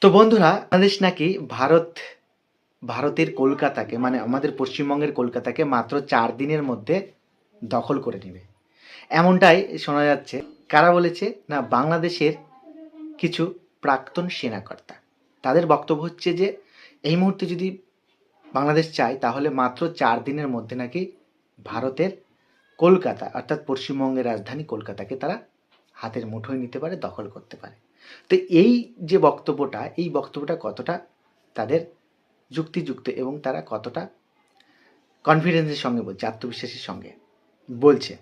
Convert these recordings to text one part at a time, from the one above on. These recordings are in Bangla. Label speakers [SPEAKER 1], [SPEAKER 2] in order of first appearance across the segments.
[SPEAKER 1] তো বন্ধুরা, বাংলাদেশ নাকি ভারত, ভারতের কলকাতাকে মানে আমাদের পশ্চিমবঙ্গের কলকাতাকে মাত্র চার দিনের মধ্যে দখল করে নেবে। এমনটাই শোনা যাচ্ছে। কারা বলেছে? না, বাংলাদেশের কিছু প্রাক্তন সেনাকর্তা। তাদের বক্তব্য হচ্ছে যে, এই মুহূর্তে যদি বাংলাদেশ চায়, তাহলে মাত্র চার দিনের মধ্যে নাকি ভারতের কলকাতা, অর্থাৎ পশ্চিমবঙ্গের রাজধানী কলকাতাকে তারা হাতের মুঠোয় নিতে পারে, দখল করতে পারে। তো এই যে বক্তব্যটা, এই বক্তব্যটা কতটা তাদের যুক্তিযুক্ত এবং তারা কতটা কনফিডেন্সের সঙ্গে বলছে, আত্মবিশ্বাসের সঙ্গে বলছে,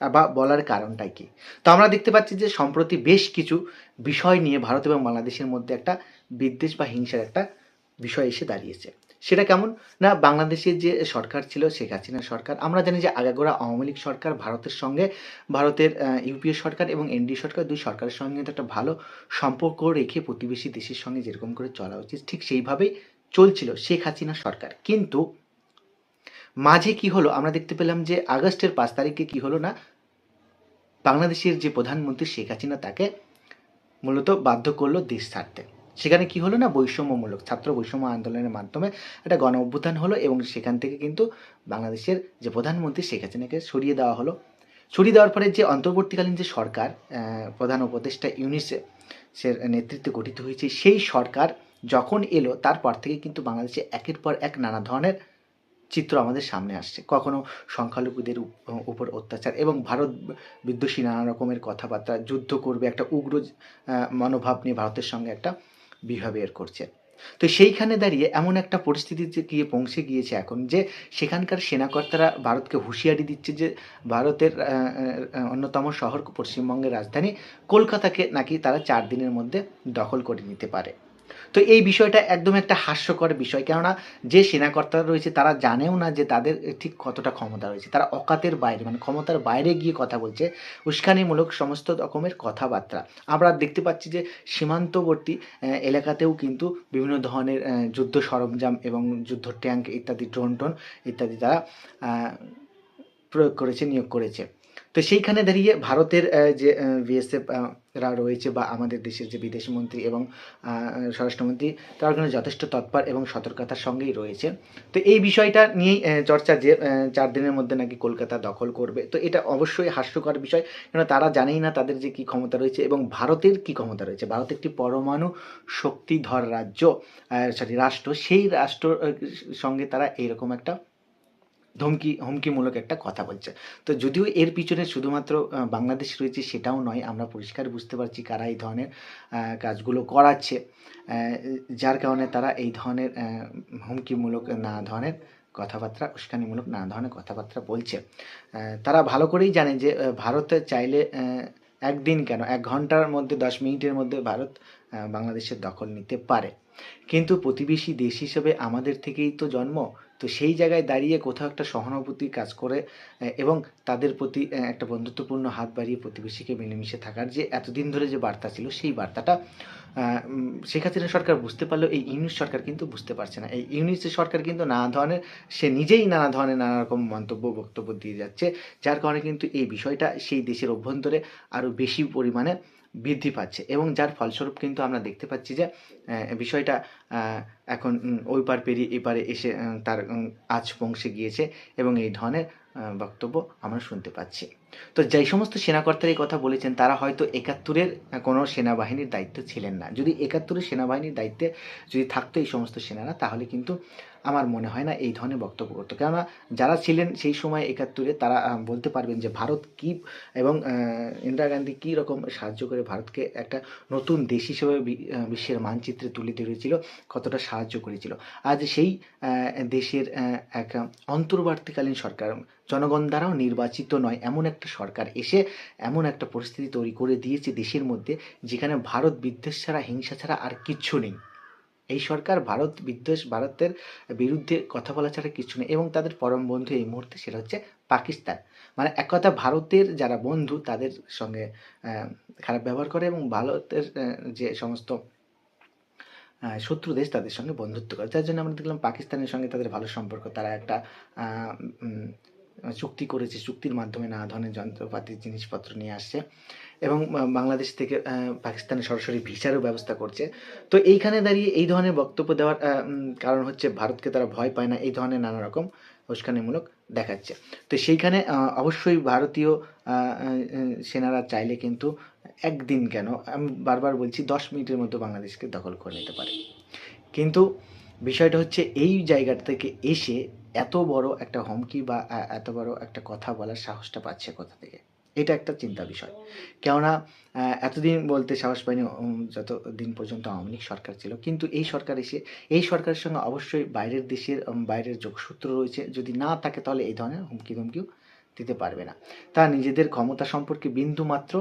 [SPEAKER 1] বা বলার কারণটাই কি? তো আমরা দেখতে পাচ্ছি যে সম্প্রতি বেশ কিছু বিষয় নিয়ে ভারত এবং বাংলাদেশের মধ্যে একটা বিদ্বেষ বা হিংসার একটা বিষয় এসে দাঁড়িয়েছে। সেটা কেমন? না বাংলাদেশের যে সরকার ছিল, শেখ হাসিনা সরকার, আমরা জানি যে আগাগোড়া আওয়ামী লীগ সরকার, ভারতের সঙ্গে, ভারতের ইউপিএ সরকার এবং এনডি সরকার, দুই সরকারের সঙ্গে একটা ভালো সম্পর্ক রেখে প্রতিবেশী দেশের সঙ্গে যেরকম করে চলা উচিত, ঠিক সেইভাবেই চলছিল শেখ হাসিনা সরকার। কিন্তু মাঝে কি হলো? আমরা দেখতে পেলাম যে আগস্টের পাঁচ তারিখে কি হলো না? বাংলাদেশের যে প্রধানমন্ত্রী শেখ হাসিনা তাকে মূলত বাধ্য করল দেশ ছাড়তে। সেখানে কি হলো না বৈষম্যমূলক, ছাত্র বৈষম্য আন্দোলনের মাধ্যমে একটা গণ অভ্যুত্থান হলো এবং সেখান থেকে কিন্তু বাংলাদেশের যে প্রধানমন্ত্রী শেখ হাসিনাকে সরিয়ে দেওয়া হলো। সরিয়ে দেওয়ার পরে যে অন্তর্বর্তীকালীন যে সরকার প্রধান উপদেষ্টা ইউনিসেফ সে নেতৃত্বে গঠিত হয়েছে, সেই সরকার যখন এলো, তারপর থেকে কিন্তু বাংলাদেশে একের পর এক নানা ধরনের চিত্র আমাদের সামনে আসছে। কখনো সংখ্যালঘুদের উপর অত্যাচার এবং ভারত বিদ্বেষী নানা রকমের কথাবার্তা, যুদ্ধ করবে একটা উগ্র মনোভাব নিয়ে ভারতের সঙ্গে একটা বিহেভিয়ার করছে। তো সেইখানে দাঁড়িয়ে এমন একটা পরিস্থিতিতে গিয়ে পৌঁছে গিয়েছে এখন যে সেখানকার সেনাকর্তারা ভারতকে হুঁশিয়ারি দিচ্ছে যে ভারতের অন্যতম শহর পশ্চিমবঙ্গের রাজধানী কলকাতাকে নাকি তারা চার দিনের মধ্যে দখল করে নিতে পারে। তো এই বিষয়টা একদম একটা হাস্যকর বিষয়। কেননা যে সেনাকর্তারা রয়েছে, তারা জানেও না যে তাদের ঠিক কতটা ক্ষমতা রয়েছে। তারা অকাতের বাইরে মানে ক্ষমতার বাইরে গিয়ে কথা বলছে, উস্কানিমূলক সমস্ত রকমের কথাবার্তা। আমরা দেখতে পাচ্ছি যে সীমান্তবর্তী এলাকাতেও কিন্তু বিভিন্ন ধরনের যুদ্ধ সরঞ্জাম এবং যুদ্ধ ট্যাঙ্ক ইত্যাদি ড্রোন টোন ইত্যাদি তারা প্রয়োগ করেছে, নিয়োগ করেছে। তো সেইখানে দাঁড়িয়ে ভারতের যে বিএসএফ রা রয়েছে বা আমাদের দেশের যে বিদেশ মন্ত্রী এবং স্বরাষ্ট্রমন্ত্রী, তারা কিন্তু যথেষ্ট তৎপর এবং সতর্কতার সঙ্গেই রয়েছে। তো এই বিষয়টা নিয়েই চর্চা যে চার দিনের মধ্যে নাকি কলকাতা দখল করবে। তো এটা অবশ্যই হাস্যকর বিষয় কেন তারা জানেই না তাদের যে কী ক্ষমতা রয়েছে এবং ভারতের কী ক্ষমতা রয়েছে। ভারত একটি পরমাণু শক্তিধর রাজ্য সরি, রাষ্ট্র। সেই রাষ্ট্র সঙ্গে তারা এইরকম একটা ধমকি, হুমকিমূলক একটা কথা বলছে। তো যদিও এর পিছনে শুধুমাত্র বাংলাদেশ রয়েছে সেটাও নয়, আমরা পরিষ্কার বুঝতে পারছি কারা এই ধরনের কাজগুলো করাচ্ছে। যার কারণে তারা এই ধরনের হুমকিমূলক নানা ধরনের কথাবার্তা, উস্কানিমূলক নানা ধরনের কথাবার্তা বলছে। তারা ভালো করেই জানে যে ভারতে চাইলে একদিন কেন? এক ঘণ্টার মধ্যে, দশ মিনিটের মধ্যে ভারত বাংলাদেশের দখল নিতে পারে। কিন্তু প্রতিবেশী দেশ হিসেবে আমাদের থেকেই তো জন্ম। তো সেই জায়গায় দাঁড়িয়ে কোথাও একটা সহানুভূতি কাজ করে এবং তাদের প্রতি একটা বন্ধুত্বপূর্ণ হাত বাড়িয়ে প্রতিবেশীকে মিলেমিশে থাকার যে এতদিন ধরে যে বার্তা ছিল, সেই বার্তাটা শেখ সরকার বুঝতে পারলেও এই ইউনিশ সরকার কিন্তু বুঝতে পারছে না। এই ইউনিশ সরকার কিন্তু নানা ধরনের, সে নিজেই নানা ধরনের নানা রকম মন্তব্য, বক্তব্য দিয়ে যাচ্ছে, যার কারণে কিন্তু এই বিষয়টা সেই দেশের অভ্যন্তরে আরও বেশি পরিমাণে বৃদ্ধি পাচ্ছে এবং যার ফলস্বরূপ কিন্তু আমরা দেখতে পাচ্ছি যে বিষয়টা এখন ওই পার পেরিয়ে এপারে এসে তার আজ পৌঁছে গিয়েছে এবং এই ধরনের বক্তব্য আমরা শুনতে পাচ্ছি। তো যেই সমস্ত সেনাকর্তার এই কথা বলেছেন, তারা হয়তো একাত্তরের কোনো সেনাবাহিনীর দায়িত্বে ছিলেন না। যদি একাত্তরের সেনাবাহিনীর দায়িত্বে যদি থাকতো এই সমস্ত সেনারা, তাহলে কিন্তু আমার মনে হয় না এই ধরনের বক্তব্য করতো। কেননা যারা ছিলেন সেই সময় একাত্তরে তারা বলতে পারবেন যে ভারত কী এবং ইন্দিরা গান্ধী কী রকম সাহায্য করে ভারতকে একটা নতুন দেশ হিসেবে বিশ্বের মানচিত্রে তুলে ধরেছিল, কতটা সাহায্য করেছিল। আজ সেই দেশের এক অন্তর্বর্তীকালীন সরকার, জনগণ দ্বারাও নির্বাচিত নয়, এমন একটা সরকার এসে এমন একটা পরিস্থিতি তৈরি করে দিয়েছে দেশের মধ্যে, যেখানে ভারত বিদ্বেষ ছাড়া, হিংসা ছাড়া আর কিচ্ছু নেই। এই সরকার ভারত, বিদ্বেষ ভারতের বিরুদ্ধে কথা বলা ছাড়া কিছু নেই এবং তাদের পরম বন্ধু এই মুহূর্তে সেটা হচ্ছে পাকিস্তান। মানে এক কথা ভারতের যারা বন্ধু তাদের সঙ্গে খারাপ ব্যবহার করে এবং ভারতের যে সমস্ত শত্রু দেশ তাদের সঙ্গে বন্ধুত্ব করে। যার জন্য আমরা দেখলাম পাকিস্তানের সঙ্গে তাদের ভালো সম্পর্ক। তারা একটা চুক্তি করেছে। চুক্তির মাধ্যমে নানা ধরনের যন্ত্রপাতি জিনিসপত্র নিয়ে আসছে। এবং বাংলাদেশ থেকে পাকিস্তানে সরাসরি ভিসারও ব্যবস্থা করছে। তো এইখানে দাঁড়িয়ে এই ধরনের বক্তব্য দেওয়ার কারণ হচ্ছে ভারতকে তারা ভয় পায় না, এই ধরনের নানা রকম উস্কানিমূলক দেখাচ্ছে। তো সেইখানে অবশ্যই ভারতীয় সেনারা চাইলে কিন্তু একদিন কেন, আমি বারবার বলছি, দশ মিনিটের মধ্যে বাংলাদেশকে দখল করে নিতে পারে। কিন্তু বিষয়টা হচ্ছে, এই জায়গা থেকে এসে এত বড় একটা হুমকি বা এত বড় একটা কথা বলার সাহসটা পাচ্ছে কোথা থেকে? এটা একটা চিন্তা বিষয়। কেননা এতদিন বলতে সাহস পাইনি উম, যত দিন পর্যন্ত আওয়ামী লীগ সরকার ছিল। কিন্তু এই সরকার এসে এই সরকারের সঙ্গে অবশ্যই বাইরের দেশের বাইরের যোগসূত্র রয়েছে। যদি না থাকে তাহলে এই ধরনের হুমকি ধুমকিও দিতে পারবে না। তা নিজেদের ক্ষমতা সম্পর্কে বিন্দু মাত্র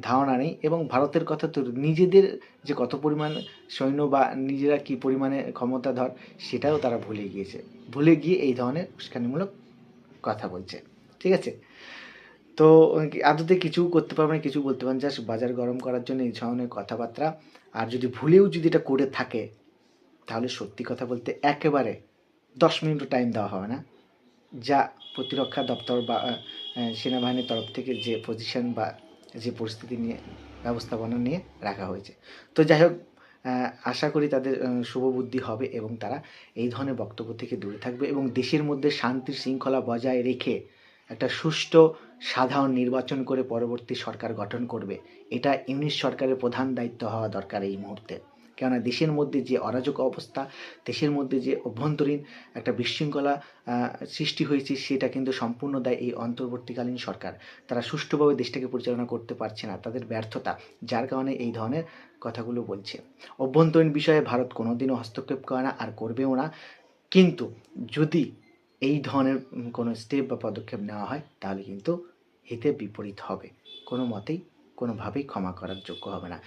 [SPEAKER 1] ধারণা নেই এবং ভারতের কথা তো নিজেদের যে কত পরিমাণ সৈন্য বা নিজেরা কি পরিমাণে ক্ষমতাধর সেটাও তারা ভুলে গিয়েছে। ভুলে গিয়ে এই ধরনের উস্কানিমূলক কথা বলছে। ঠিক আছে? তো আদতে কিছু করতে পারবেন না, কিছু বলতে পারেন জাস্ট বাজার গরম করার জন্য এই ধরনের কথাবার্তা। আর যদি ভুলেও যদি এটা করে থাকে তাহলে সত্যি কথা বলতে একেবারে দশ মিনিটও টাইম দেওয়া হবে না। যা প্রতিরক্ষা দপ্তর বা সেনাবাহিনীর তরফ থেকে যে পজিশন বা যে পরিস্থিতি নিয়ে ব্যবস্থাপনা নিয়ে রাখা হয়েছে। তো যাই হোক আশা করি তাদের আহ, শুভবুদ্ধি হবে এবং তারা এই ধরনের বক্তব্য থেকে দূরে থাকবে এবং দেশের মধ্যে শান্তি শৃঙ্খলা বজায় রেখে একটা সুষ্ঠু, সাধারণ নির্বাচন করে পরবর্তী সরকার গঠন করবে। এটা ইউনিট সরকারের প্রধান দায়িত্ব হওয়া দরকার এই মুহূর্তে। কেননা দেশের মধ্যে যে অরাজক অবস্থা, দেশের মধ্যে যে অভ্যন্তরীণ একটা বিশৃঙ্খলা সৃষ্টি হয়েছে, সেটা কিন্তু সম্পূর্ণ দায় এই অন্তর্বর্তীকালীন সরকার। তারা সুষ্ঠুভাবে দেশটাকে পরিচালনা করতে পারছে না, তাদের ব্যর্থতা, যার কারণে এই ধরনের কথাগুলো বলছে। অভ্যন্তরীণ বিষয়ে ভারত কোনোদিনও হস্তক্ষেপ করে না আর করবেও না। কিন্তু যদি এই ধরনের কোনো স্টেপ বা পদক্ষেপ নেওয়া হয়, তাহলে কিন্তু হিতে বিপরীত হবে। কোনো মতেই কোনোভাবেই ক্ষমা করার যোগ্য হবে না।